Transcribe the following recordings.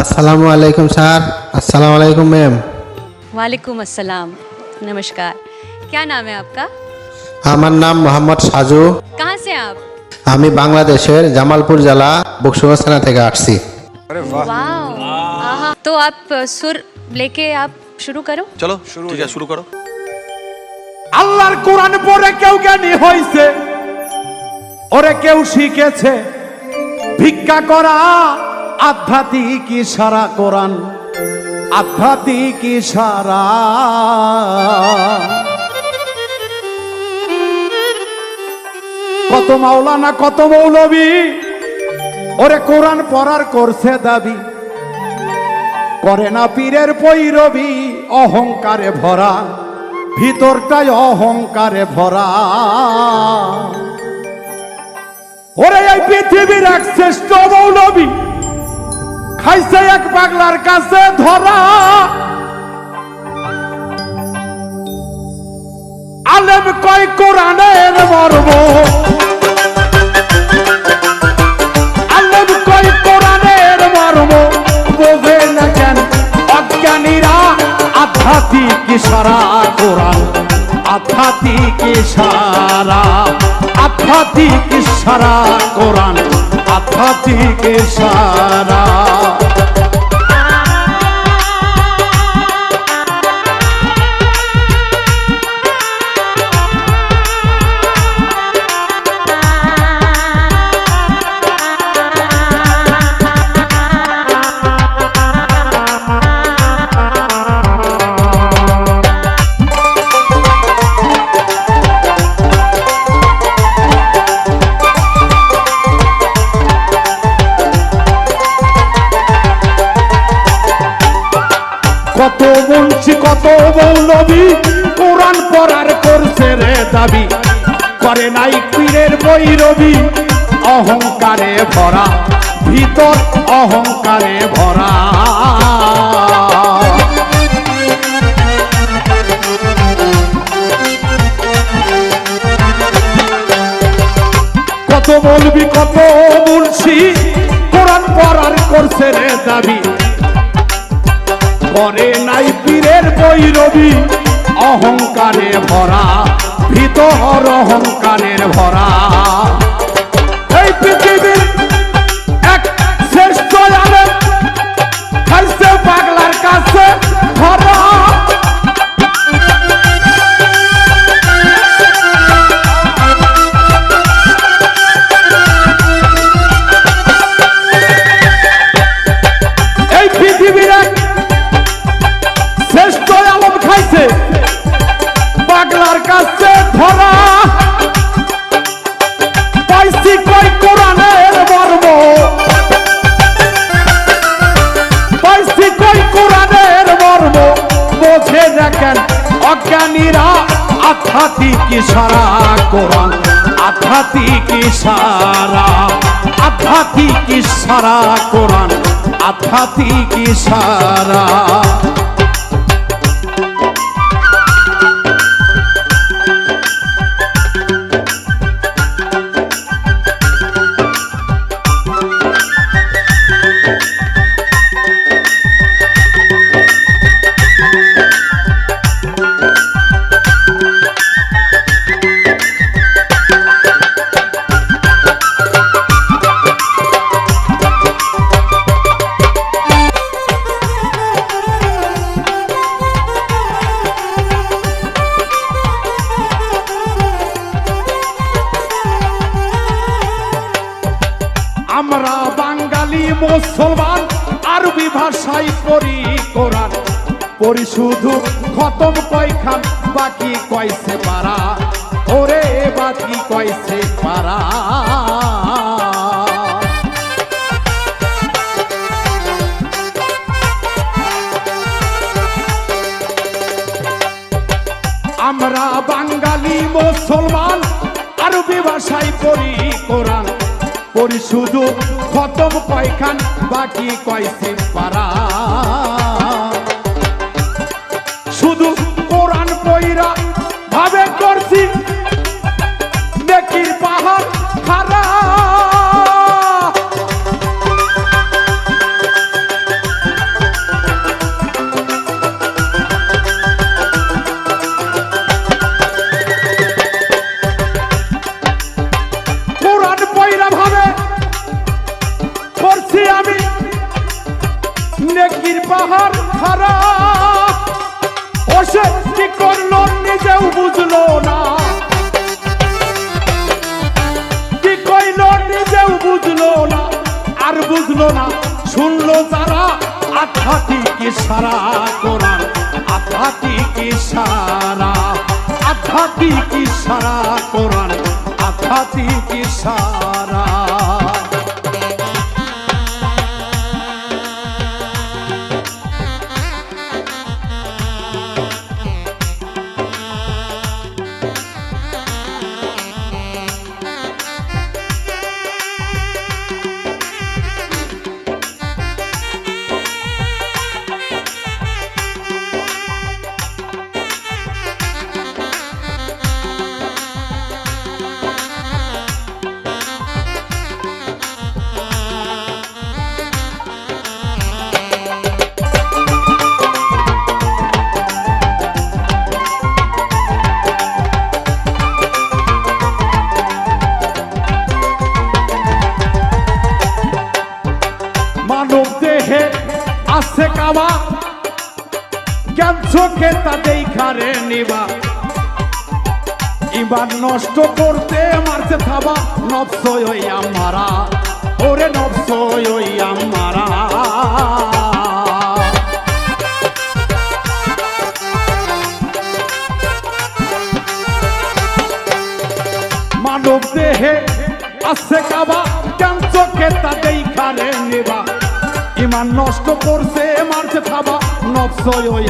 আসসালামু আলাইকুম স্যার আসসালামু আলাইকুম ম্যাম वालेकुम अस्सलाम नमस्कार क्या नाम है आपका আমার নাম মোহাম্মদ সাজু कहाँ से हैं आप আমি বাংলাদেশের জামালপুর জেলা বকশুগঞ্জ থানা থেকে আসছি वाओ आहा तो आप अ, सुर लेके आप शुरू करो চলো ঠিক আছে শুরু করো আল্লাহর কোরআন পড়ে কেউ জ্ঞানী হইছে ওরে কেউ শিখেছে ভিক্ষা করা আধ্যাত্মিক ইশারা কোরআন, আধ্যাত্মিক ইশারা। কত মাওলানা, কত মৌলবী, ওরে কোরআন পড়ার করছে দাবি। করে না পীরের পৈরবী, অহংকারে ভরা। ভিতরটাই অহংকারে ভরা। ওরে এই পৃথিবীর এক শ্রেষ্ঠ মৌলবী খাইছে এক পাগলার কাছে ধরা। আলেম কয় কোরআনের মর্ম। আলেম কয় কোরআনের মর্ম। বোঝে না কেন অজ্ঞানীরা আধ্যাত্মিক সারা কোরআন আধ্যাত্মিক সারা আধ্যাত্মিক সারা কোরআন আধ্যাত্মিক সারা। কত বলছি কত মৌলবী, কোরআন পড়ার করছে রে দাবি। করে নাই পীরের বৈরবী অহংকারে ভরা, ভিতর অহংকারে ভরা। করে নাই পীরের বৈরবি। অহংকারে ভরা ভিতর অহংকারের ভরা। আধ্যাত্মিক সারা কোরআন আধ্যাত্মিক সারা আধ্যাত্মিক কোরআন আধ্যাত্মিক সারা আমরা বাঙালি, মুসলমান, আরবি ভাষায় পড়ি কোরআন। পড়ি শুধু খতম কয়খান, বাকি কয়সে পারা। ওরে, বাকি কয়সে পারা। আমরা বাঙালি, মুসলমান, আরবি ভাষায় পড়ি পড়ি শুধু খতম কয়খান বাকি কয়সে পারা বিবেকির পাহাড় হারা অসত্যি করল নিজেও বুঝলো না। কি কইল নিজেও বুঝলো না, আর বুঝলো না। শুনলো তারা আথাটি কি সারা কোরআন আথাটি কি সারা আথাটি কি সারা কোরআন আথাটি কি সারা ইমান নষ্ট করতে মারতে থাবা। নবসই ওই আমারা। ওরে নবসই ওই আমারা। মানব দেহে আছে কাবা। কেন চোখে নিবা। ইমান নষ্ট করছে মারছে থাবা। নবসই ওই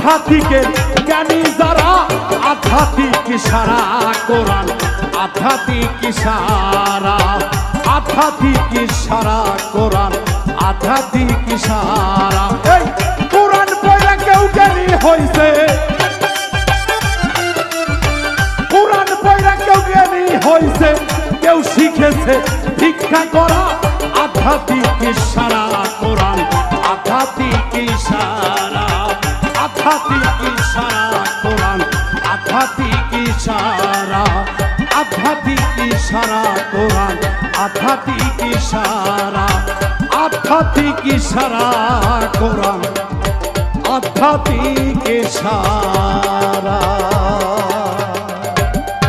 আধ্যাত্মিকের জ্ঞানী যারা, আধ্যাত্মিক সারা কোরআন, আধ্যাত্মিক সারা আধ্যাত্মিক সারা কোরআন, আধ্যাত্মিক সারা এই কোরআন পড়ে কেউ জ্ঞানী হইছে। কোরআন পয়রা কেউ জ্ঞানী হয়েছে কেউ শিখেছে ভিক্ষা করা, আধ্যাত্মিক সারা কোরআন, আধ্যাত্মিক সারা আধ্যাত্মিক ইশারা কোরআন, আধ্যাত্মিক ইশারা আধ্যাত্মিক ইশারা কোরআন, আধ্যাত্মিক ইশারা আধ্যাত্মিক ইশারা কোরআন, আধ্যাত্মিক সারা